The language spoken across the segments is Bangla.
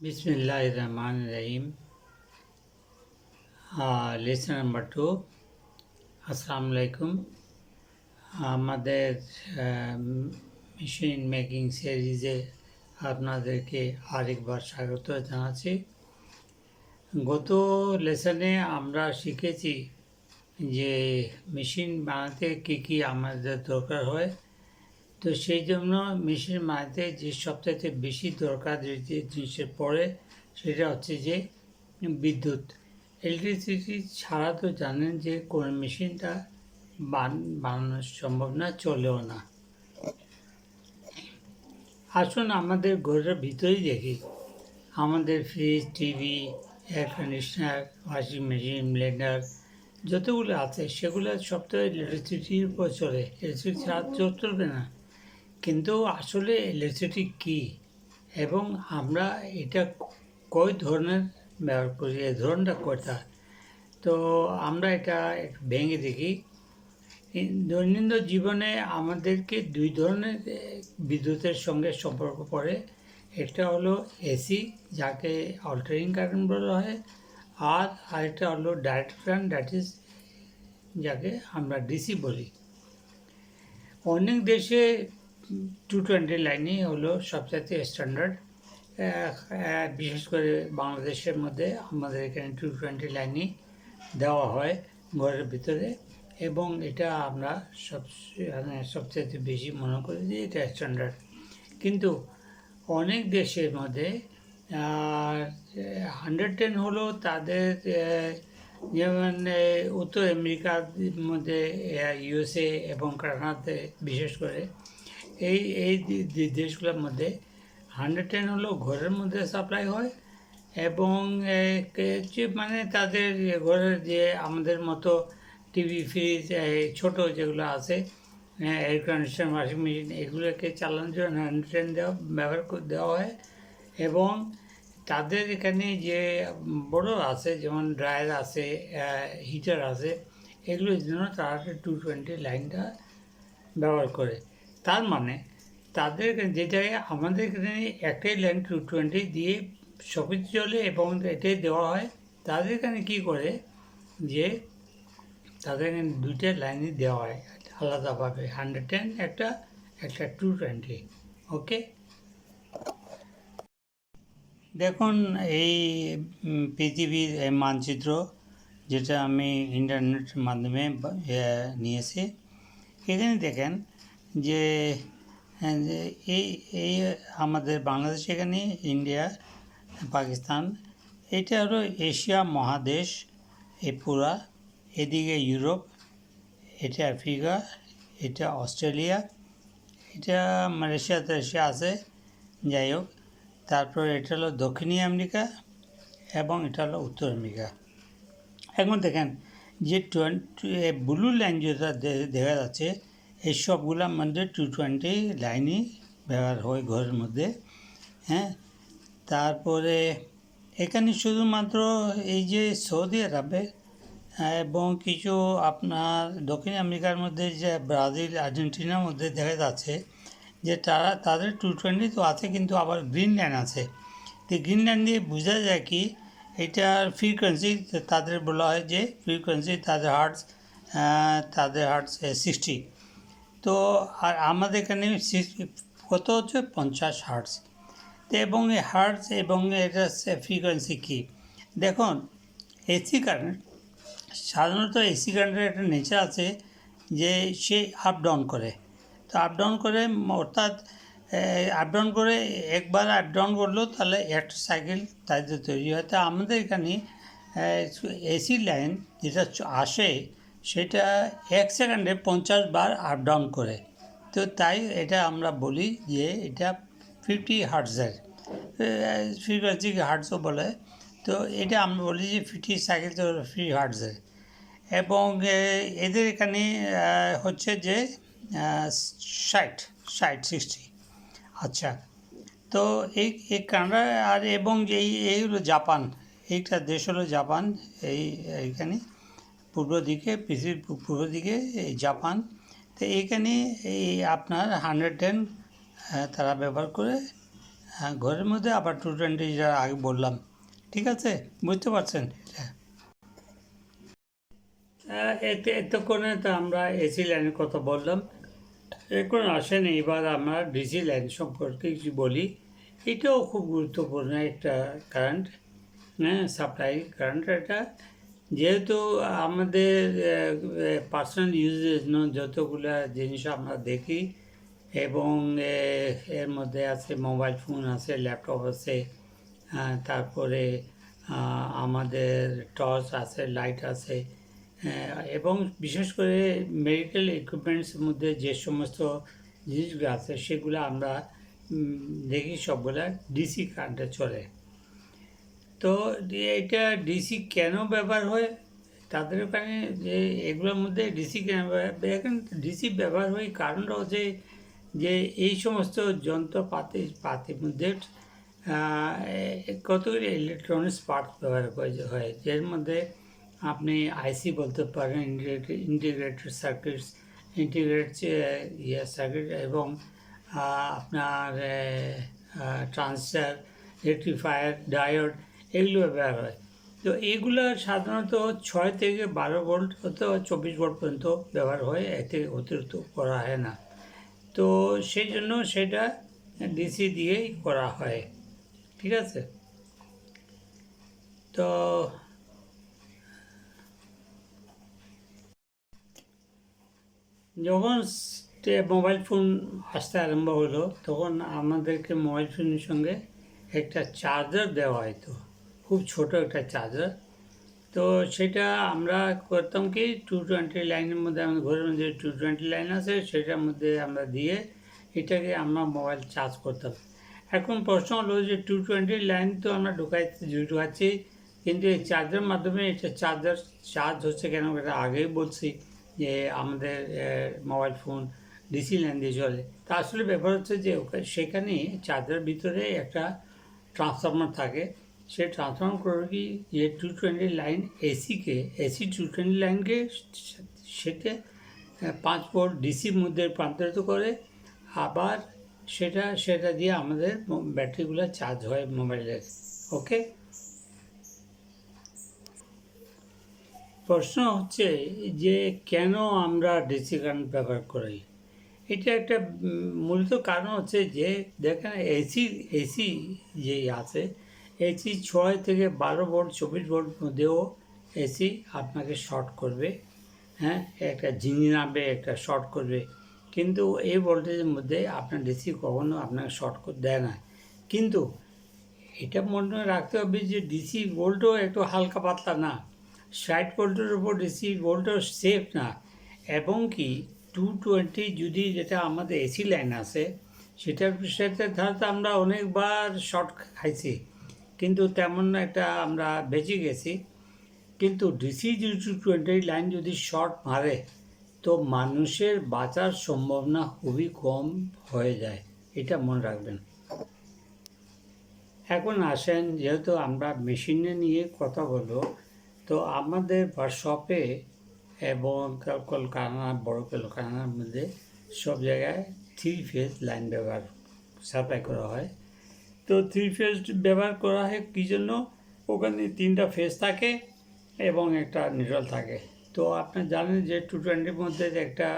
বিসমিল্লাহ রহমান রহিম লেসন নাম্বার টু আসসালামু আলাইকুম আমাদের মেশিন মেকিং সিরিজে আপনাদেরকে আরেকবার স্বাগত জানাচ্ছি। গত লেসনে আমরা শিখেছি যে মেশিন বানাতে কী কী আমাদের দরকার হয়। তো সেই জন্য মেশিন বানাতে যে সবচাইতে বেশি দরকার যে জিনিসের পড়ে সেটা হচ্ছে যে বিদ্যুৎ। ইলেকট্রিসিটি ছাড়া তো জানেন যে কোন মেশিনটা বান- বানানো সম্ভব না, চলেও না। আসুন আমাদের ঘরের ভিতরেই দেখি। আমাদের fridge TV air conditioner washing machine blender যতগুলো আছে, সেগুলো সব তো ইলেকট্রিসিটির উপর চলে। ইলেকট্রিসিটি ছাড়া চলবে না। কিন্তু আসলে ইলেকট্রিসিটি কী? এবং আমরা এটা কয় ধরনের ব্যবহার করি? এই ধরনটা কয়টা তো? আমরা এটা ভেঙে দেখি। দৈনন্দিন জীবনে আমাদেরকে দুই ধরনের বিদ্যুতের সঙ্গে সম্পর্ক পড়ে। একটা হলো এসি, যাকে অল্টারিং কারেন্ট বলা হয়। আর আরেকটা হলো ডাইরেক্ট কারেন্ট দ্যাট ইজ যাকে আমরা ডিসি বলি। অনেক দেশে টু টোয়েন্টি লাইনই হলো সবচাইতে স্ট্যান্ডার্ড বিশেষ করে বাংলাদেশের মধ্যে আমাদের এখানে টু টোয়েন্টি লাইনই দেওয়া হয় ঘরের ভিতরে এবং এটা আমরা মানে সবচাইতে বেশি মনে করি যে এটা স্ট্যান্ডার্ড কিন্তু অনেক দেশের মধ্যে হান্ড্রেড টেন হলো তাদের যেমন উত্তর আমেরিকার মধ্যে ইউএসএ এবং কানাডাতে বিশেষ করে এই এই দেশগুলোর মধ্যে হান্ড্রেড টেন হলো ঘরের মধ্যে সাপ্লাই হয় এবং মানে তাদের ঘরের যে আমাদের মতো টিভি ফ্রিজ ছোট যেগুলো আছে এয়ার কন্ডিশন ওয়াশিং মেশিন এগুলোকে চালানোর জন্য হান্ড্রেড টেন দেওয়া, ব্যবহার করে দেওয়া হয় এবং তাদের এখানে যে বড় আছে, যেমন ড্রায়ার আছে হিটার আছে, এগুলোর জন্য তারা টু টোয়েন্টি লাইনটা ব্যবহার করে। তার মানে তাদের যে জায়গায় আমাদের এখানে একটাই লাইন টু টোয়েন্টি দিয়ে সবই চলে এবং এটাই দেওয়া হয়, তাদের এখানে কী করে যে তাদের এখানে দুইটা লাইনই দেওয়া হয় আলাদাভাবে হান্ড্রেড টেন একটা একটা টু টোয়েন্টি ওকে দেখুন, এই পৃথিবীর মানচিত্র যেটা আমি ইন্টারনেটের মাধ্যমে নিয়েছি, এখানে দেখেন যে হ্যাঁ, এই এই আমাদের বাংলাদেশ এখানে ইন্ডিয়া পাকিস্তান এটা হলো এশিয়া মহাদেশ এই পুরা। এদিকে ইউরোপ এটা আফ্রিকা এটা অস্ট্রেলিয়া এটা মালয়েশিয়া তালেশিয়া আছে যাই হোক। তারপর এটা হলো দক্ষিণী আমেরিকা এবং এটা হলো উত্তর আমেরিকা। এখন দেখেন যে টোয়েন্টি ব্লু লাইন যেটা দেখা যাচ্ছে এই সবগুলোর মধ্যে টু টোয়েন্টি লাইনই ব্যবহার হয় ঘরের মধ্যে হ্যাঁ? তারপরে এখানে শুধুমাত্র এই যে সৌদি আরবে এবং কিছু আপনার দক্ষিণ আমেরিকার মধ্যে যে ব্রাজিল, আর্জেন্টিনার মধ্যে দেখা যাচ্ছে যে তারা, তাদের টু টোয়েন্টি তো আছে কিন্তু আবার গ্রিন লাইন আছে। তো গ্রিন লাইন দিয়ে বোঝা যায় কি, এটার ফ্রিকোয়েন্সি তাদের বলা হয় যে ফ্রিকোয়েন্সি তাদের হার্টস তাদের হার্টস সিক্সটি তো আর আমাদের এখানে কত হচ্ছে? পঞ্চাশ হার্টস তো এবং এই হার্টস এবং এটা ফ্রিকোয়েন্সি কী দেখুন এসি কারেন্ট সাধারণত এসি কারেন্টের একটা নেচার আছে যে সে আপ ডাউন করে। তো আপ ডাউন করে, অর্থাৎ আপ ডাউন করে একবার আপ ডাউন করল, তাহলে একটা সাইকেল তাদের তৈরি হয়। তো আমাদের এখানে এসি লাইন যেটা আসে সেটা এক সেকেন্ডে পঞ্চাশ বার আপ ডাউন করে। তো তাই এটা আমরা বলি যে এটা ফিফটি হার্টসের ফ্রিকোয়েন্সিকে হার্টসও বলে। তো এটা আমরা বলি যে ফিফটি সাইকেল তো ফ্রি হার্টসের এবং এদের এখানে হচ্ছে যে ষাট ষাট সিক্সটি আচ্ছা। তো এই এই কানাডা আর এবং এই এই হলো জাপান। এইটা দেশ হলো জাপান, এই, এইখানে। পূর্ব দিকে, পৃথিবীর পূর্ব দিকে জাপান। তো এইখানে এই আপনার হান্ড্রেড টেন তারা ব্যবহার করে ঘরের মধ্যে আবার টু টোয়েন্টি যা আগে বললাম। ঠিক আছে? বুঝতে পারছেন? এতে এতক্ষণে তো আমরা এসি লাইনের কথা বললাম। এখন আসেন, এবার আমরা ডিসি লাইন সম্পর্কে কিছু বলি। এটাও খুব গুরুত্বপূর্ণ একটা কারেন্ট হ্যাঁ সাপ্লাই কারেন্ট এটা যেহেতু আমাদের পার্সোনাল ইউজের যতগুলা জিনিস আমরা দেখি এবং এর মধ্যে আছে মোবাইল ফোন আছে ল্যাপটপ আছে তারপরে আমাদের টর্চ আছে লাইট আছে এবং বিশেষ করে মেডিকেল ইকুইপমেন্টসের মধ্যে যে সমস্ত জিনিসগুলো আছে সেগুলো আমরা দেখি সবগুলা ডিসি কারেন্টে চলে। তো এটা ডিসি কেন ব্যবহার হয়? তাদের ওখানে যে এগুলোর মধ্যে ডিসি কেন এখন ডিসি ব্যবহার হয় কারণটা হচ্ছে যে এই সমস্ত যন্ত্রপাতি, পাতির মধ্যে কতগুলি ইলেকট্রনিক্স পার্ট ব্যবহার করা হয়? যার মধ্যে আপনি আইসি বলতে পারেন ইন্টিগ্রেটেড সার্কিটস ইন্টিগ্রেট ইয়ে সার্কিট এবং আপনার ট্রান্সফার রেক্টিফায়ার ডায়োড এগুলো ব্যবহার হয়। তো এগুলো সাধারণত ছয় থেকে বারো ভোল্ট অথবা চব্বিশ ভোল্ট পর্যন্ত ব্যবহার হয়, এতে অতিরিক্ত করা হয় না। তো সেই জন্য সেটা ডিসি দিয়েই করা হয়। ঠিক আছে? তো যখন মোবাইল ফোন আসতে আরম্ভ হলো, তখন আমাদেরকে মোবাইল ফোনের সঙ্গে একটা চার্জার দেওয়া হতো খুব ছোট একটা চার্জার তো সেটা আমরা করতাম কি টু টোয়েন্টি লাইনের মধ্যে আমাদের ঘরের মধ্যে টু টোয়েন্টি লাইন আছে, সেটার মধ্যে আমরা দিয়ে এটাকে আমরা মোবাইল চার্জ করতাম। এখন প্রশ্ন হলো যে টু টোয়েন্টি লাইন তো আমরা ঢুকাই, ঢুকাচ্ছি, কিন্তু এই চার্জার মাধ্যমে এটা চার্জার চার্জ হচ্ছে কেন? এটা আগেই বলছি যে আমাদের মোবাইল ফোন ডিসি লাইন দিয়ে চলে। তা আসলে ব্যাপার হচ্ছে যে সেখানে চার্জার ভিতরে একটা ট্রান্সফর্মার থাকে। সে ট্রান্সফর্মার করে কি যে টু টোয়েন্টি লাইন এসিকে এসি টু টোয়েন্টি লাইনকে সেটা পাঁচ ভোল্ট ডিসির মধ্যে রূপান্তরিত করে, আবার সেটা সেটা দিয়ে আমাদের ব্যাটারিগুলো চার্জ হয় মোবাইলের ওকে প্রশ্ন হচ্ছে যে কেন আমরা ডিসি কারেন্ট ব্যবহার করি? এটা একটা মূলত কারণ হচ্ছে যে দেখেন এসি এসি যেই আছে এসি ছয় থেকে বারো ভোল্ট, চব্বিশ ভোল্ট মধ্যেও এসি আপনাকে শর্ট করবে। হ্যাঁ একটা নামবে, একটা শর্ট করবে। কিন্তু এই ভোল্টেজের মধ্যে আপনার ডিসি কখনো আপনাকে শর্ট করে, দেয় না। কিন্তু এটা মনে রাখতে হবে যে ডিসি ভোল্টও একটু হালকা পাতলা না। ষাট ভোল্টের উপর ডিসি ভোল্টও সেফ না। এবং কি টু টোয়েন্টি যদি যেটা আমাদের এসি লাইন আছে, সেটার সাথে ধারতে আমরা অনেকবার শর্ট খাইছি। কিন্তু তেমন একটা আমরা বেঁচে গেছি। কিন্তু ডিসি টু টোয়েন্টি লাইন যদি শর্ট মারে, তো মানুষের বাঁচার সম্ভাবনা খুবই কম হয়ে যায়, এটা মনে রাখবেন। এখন আসেন, যেহেতু আমরা মেশিনে নিয়ে কথা বলব, তো আমাদের শপে এবং কল- কলকারখানা, বড় কলকারখানার মধ্যে সব জায়গায় থ্রি ফেজ লাইন ব্যবহার সাপ্লাই করা হয়। তো থ্রি ফেজ ব্যবহার করা হয় কী জন্য? ওখানে তিনটা ফেজ থাকে এবং একটা নিউট্রাল থাকে। তো আপনার জানেন যে টু টোয়েন্টির মধ্যে যে একটা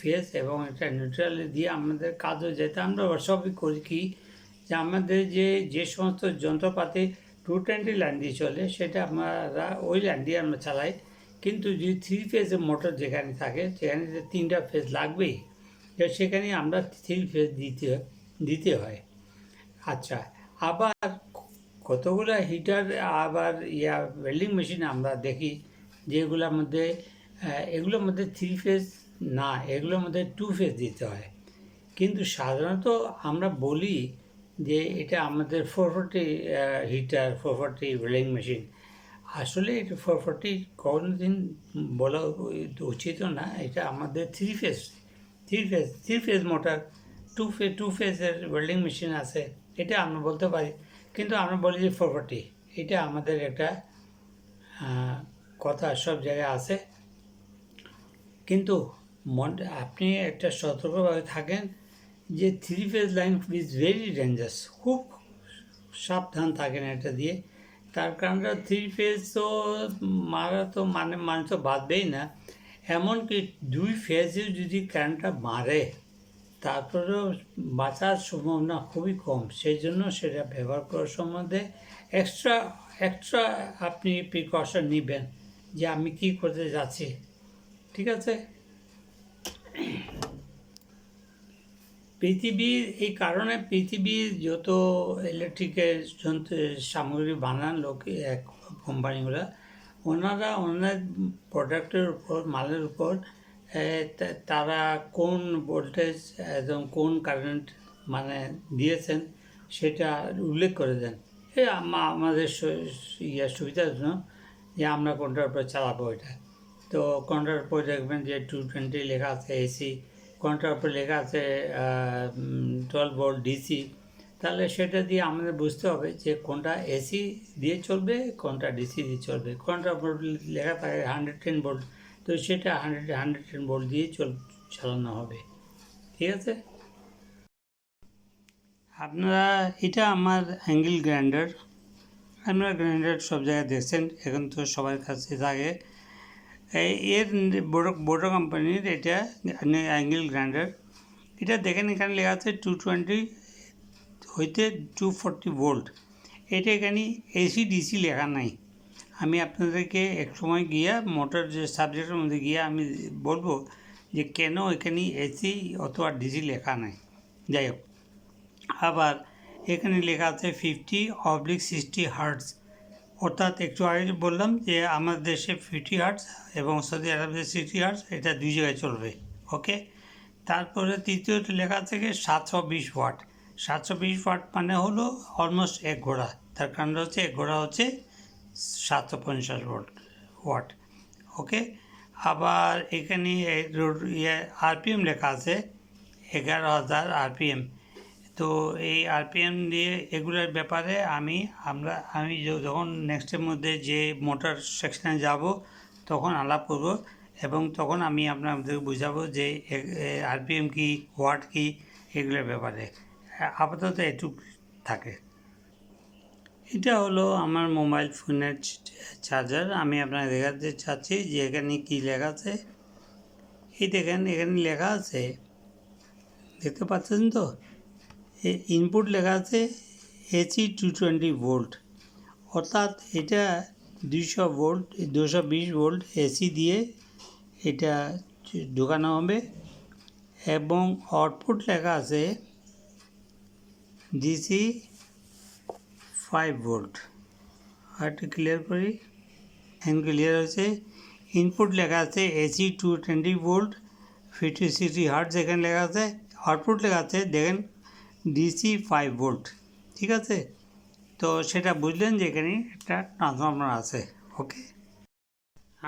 ফেজ এবং একটা নিউট্রাল দিয়ে আমাদের কাজ হয়ে যায়। তা আমরা সবই করি কি? যে আমাদের যে যে সমস্ত যন্ত্রপাতি টু টোয়েন্টি লাইন দিয়ে চলে, সেটা আমরা ওই লাইন দিয়ে আমরা চালাই। কিন্তু যদি থ্রি ফেজের মোটর যেখানে থাকে, সেখানে যে তিনটা ফেজ লাগবেই সেখানে আমরা থ্রি ফেজ দিতে দিতে হয়। আচ্ছা আবার কতগুলো হিটার আবার ইয়া ওয়েল্ডিং মেশিন আমরা দেখি, যেগুলোর মধ্যে এগুলোর মধ্যে থ্রি ফেজ না, এগুলোর মধ্যে টু ফেজ দিতে হয়। কিন্তু সাধারণত আমরা বলি যে এটা আমাদের four forty heater four forty welding machine আসলে এটা ফোর ফোরটি কোনোদিন বলা উচিত না, এটা আমাদের three phase three phase three phase motor two phase two ফেজের ওয়েল্ডিং মেশিন আছে। এটা আমরা বলতে পারি। কিন্তু আমরা বলি যে প্রপার্টি এটা আমাদের একটা কথা সব জায়গায় আছে। কিন্তু মন, আপনি একটা সতর্কভাবে থাকেন যে three phase line is very dangerous খুব সাবধান থাকেন এটা দিয়ে। তার কারণটা থ্রি ফেজ তো মারা তো মানে মানুষ তো বাঁধবেই না। এমনকি দুই ফেজেও যদি কারেন্টটা মারে তারপরেও বাঁচার সম্ভাবনা খুবই কম। সেই জন্য সেটা ব্যবহার করার সম্বন্ধে এক্সট্রা এক্সট্রা আপনি প্রিকশন নেবেন যে আমি কি করতে যাচ্ছি। ঠিক আছে? পৃথিবীর, এই কারণে পৃথিবীর যত ইলেকট্রিকের যন্ত্র, সামগ্রী বানান লোক, এক কোম্পানিগুলো ওনারা ওনার প্রোডাক্টের উপর, মালের উপর তারা কোন ভোল্টেজ একদম কোন কারেন্ট মানে দিয়েছেন সেটা উল্লেখ করে দেন। এ আমাদের ইয়ে সুবিধার জন্য যে আমরা কোনটার উপর চালাবো এটা। তো কোনটার উপর দেখবেন যে টু টোয়েন্টি লেখা আছে এসি কোনটার উপর লেখা আছে টুয়েলভ ভোল্ট ডিসি তাহলে সেটা দিয়ে আমাদের বুঝতে হবে যে কোনটা এসি দিয়ে চলবে, কোনটা ডিসি দিয়ে চলবে। কোনটার উপর লেখা থাকে হান্ড্রেড টেন ভোল্ট তো সেটা হান্ড্রেড হান্ড্রেড টেন ভোল্ট দিয়ে চল, চালানো হবে। ঠিক আছে? আপনারা, এটা আমার অ্যাঙ্গেল গ্রাইন্ডার আপনারা গ্রাইন্ডার সব জায়গায় দেখছেন, এখন তো সবার কাছে থাকে এর বড় বড় কোম্পানির এটা অ্যাঙ্গেল গ্রাইন্ডার এটা দেখেন, এখানে লেখা আছে টু টোয়েন্টি হইতে টু ফোরটি ভোল্ট এটা এখানে এসি ডিসি লেখা নাই। আমি আপনাদেরকে এক সময় গিয়া মোটর যে সাবজেক্টের মধ্যে গিয়ে আমি বলব যে কেন এখানে এসি অথবা ডিসি লেখা নাই? যাই হোক। আবার এখানে লেখা আছে ফিফটি অবলিক সিক্সটি হার্টস অর্থাৎ একটু আগে বললাম যে আমাদের দেশে ফিফটি হার্টস এবং সৌদি আরবে সিক্সটি হার্টস এটা দুই জায়গায় চলবে। ওকে তারপরে তৃতীয়টা লেখা থেকে সাতশো বিশ ওয়াট সাতশো বিশ ওয়াট মানে হলো অলমোস্ট এক ঘোড়া। তার কারণ হচ্ছে এক ঘোড়া হচ্ছে সাতশো পঞ্চাশ ওয়াট ওয়াট। ওকে? আবার এখানে ইয়ে আরপিএম লেখা আছে, এগারো হাজার আরপিএম। তো এই আরপিএম দিয়ে এগুলোর ব্যাপারে আমি, আমরা, আমি যখন নেক্সটের মধ্যে যে মোটর সেকশনে যাব, তখন আলাপ করব এবং তখন আমি আপনাদের বুঝাবো যে আরপিএম কি, ওয়াট কি, এগুলোর ব্যাপারে। আপাতত এটুক থাকে। এটা হলো আমার মোবাইল ফোনের চার্জার। আমি আপনাকে দেখাতে চাচ্ছি যে এখানে কি লেখা আছে। এই দেখেন, এখানে লেখা আছে। দেখতে পাচ্ছেন তো? ইনপুট লেখা আছে এসি টু টোয়েন্টি ভোল্ট অর্থাৎ এটা দুইশো ভোল্ট দুশো বিশ ভোল্ট এসি দিয়ে এটা ঢোকানো হবে। এবং আউটপুট লেখা আছে ডিসি ফাইভ ভোল্ট আর ক্লিয়ার করি। এখন ক্লিয়ার হয়েছে। ইনপুট লেখা আছে AC two twenty volt fifty sixty hertz এখানে লেখা আছে। আউটপুট লেখা আছে, দেখেন ডিসি ফাইভ ভোল্ট ঠিক আছে? তো সেটা বুঝলেন যে এখানে একটা ট্রান্সফর্মার আছে ওকে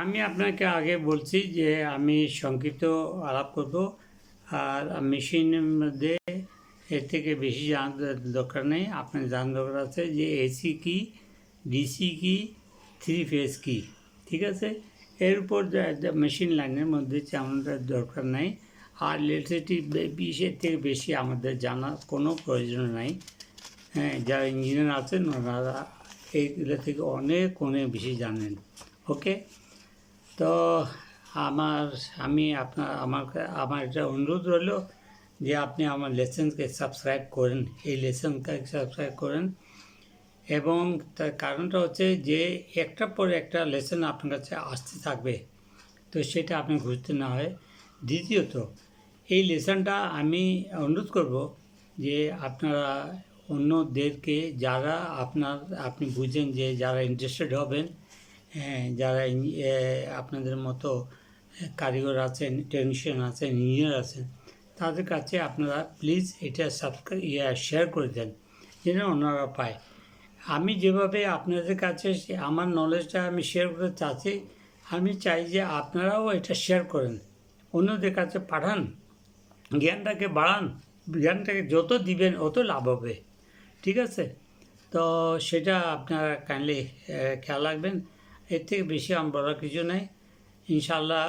আমি আপনাকে আগে বলছি যে আমি সংক্ষিপ্ত আলাপ করব। আর মেশিনের মধ্যে এর থেকে বেশি জানার দরকার নেই। আপনার জানার দরকার আছে যে এসি কি ডিসি কি থ্রি ফেজ কি, ঠিক আছে? এর উপর মেশিন লাইনের মধ্যে তেমনটা দরকার নাই। আর ইলেকট্রিসিটি বিশের থেকে বেশি আমাদের জানা কোনো প্রয়োজন নাই। হ্যাঁ যারা ইঞ্জিনিয়ার আছেন, ওনারা এইগুলো থেকে অনেক অনেক বেশি জানেন। ওকে? তো আমার, আমি আপনার, আমার আমার এটা অনুরোধ রইল। যে আপনি আমার লেসনকে সাবস্ক্রাইব করেন এই লেসনকে সাবস্ক্রাইব করেন। এবং তার কারণটা হচ্ছে যে একটার পর একটা লেসন আপনার কাছে আসতে থাকবে তো সেটা আপনি খুঁজতে না হয়। দ্বিতীয়ত এই লেসনটা আমি অনুরোধ করব যে আপনারা অন্যদেরকে যারা আপনার আপনি বুঝেন যে যারা ইন্টারেস্টেড হবেন হ্যাঁ, যারা আপনাদের মতো কারিগর আছেন টেকনিশিয়ান আছেন ইঞ্জিনিয়ার আছেন তাদের কাছে আপনারা প্লিজ এটা সাবস্ক্রাইব ইয়া শেয়ার করে দেন, যেন অন্যরা পায়। আমি যেভাবে আপনাদের কাছে আমার নলেজটা আমি শেয়ার করতে চাচ্ছি, আমি চাই যে আপনারাও এটা শেয়ার করেন। অন্যদের কাছে পাঠান, জ্ঞানটাকে বাড়ান, জ্ঞানটাকে যত দিবেন অত লাভ হবে, ঠিক আছে? তো সেটা আপনারা কাইন্ডলি খেয়াল রাখবেন, এর থেকে বেশি আমার বলার কিছু নাই। ইনশাল্লাহ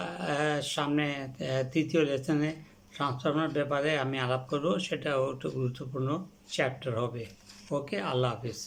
সামনে তৃতীয় লেসনে ট্রান্সফর্মার ব্যাপারে আমি আলাপ করব সেটা একটু গুরুত্বপূর্ণ চ্যাপ্টার হবে। ওকে আল্লাহ হাফিজ।